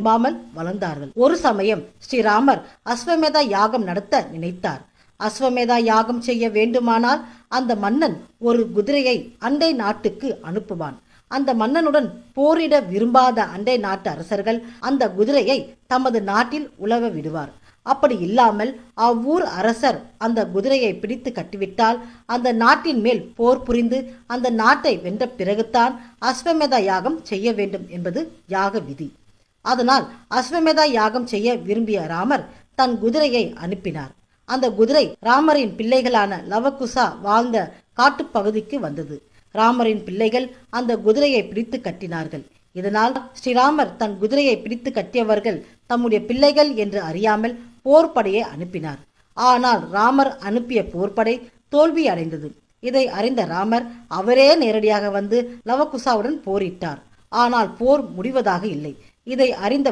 விரும்பாமல் வளர்ந்தார்கள். ஒரு சமயம் ஸ்ரீராமர் அஸ்வமேதா யாகம் நடத்த நினைத்தார். அஸ்வமேதா யாகம் செய்ய வேண்டுமானால் அந்த மன்னன் ஒரு குதிரையை அண்டை நாட்டுக்கு அனுப்புவான். அந்த மன்னனுடன் போரிட விரும்பாத அண்டை நாட்டு அரசர்கள் அந்த குதிரையை தமது நாட்டில் உலவ விடுவார். அப்படி இல்லாமல் அவ்வூர் அரசர் அந்த குதிரையை பிடித்து கட்டிவிட்டால் அந்த நாட்டின் மேல் போர் புரிந்து அந்த நாட்டை வென்ற பிறகுதான் அஸ்வமேதா யாகம் செய்ய வேண்டும் என்பது யாக விதி. அதனால் அஸ்வமேதா யாகம் செய்ய விரும்பிய ராமர் தன் குதிரையை அனுப்பினார். அந்த குதிரை ராமரின் பிள்ளைகளான லவகுசா வாழ்ந்த காட்டுப்பகுதிக்கு வந்தது. ராமரின் பிள்ளைகள் அந்த குதிரையை பிடித்து கட்டினார்கள். இதனால் ஸ்ரீராமர் தன் குதிரையை பிடித்து கட்டியவர்கள் தம்முடைய பிள்ளைகள் என்று அறியாமல் போர்ப்படையை அனுப்பினார். ஆனால் ராமர் அனுப்பிய போர்ப்படை தோல்வி அடைந்தது இதை அறிந்த ராமர் அவரே நேரடியாக வந்து லவகுசாவுடன் போரிட்டார். ஆனால் போர் முடிவதாக இல்லை. இதை அறிந்த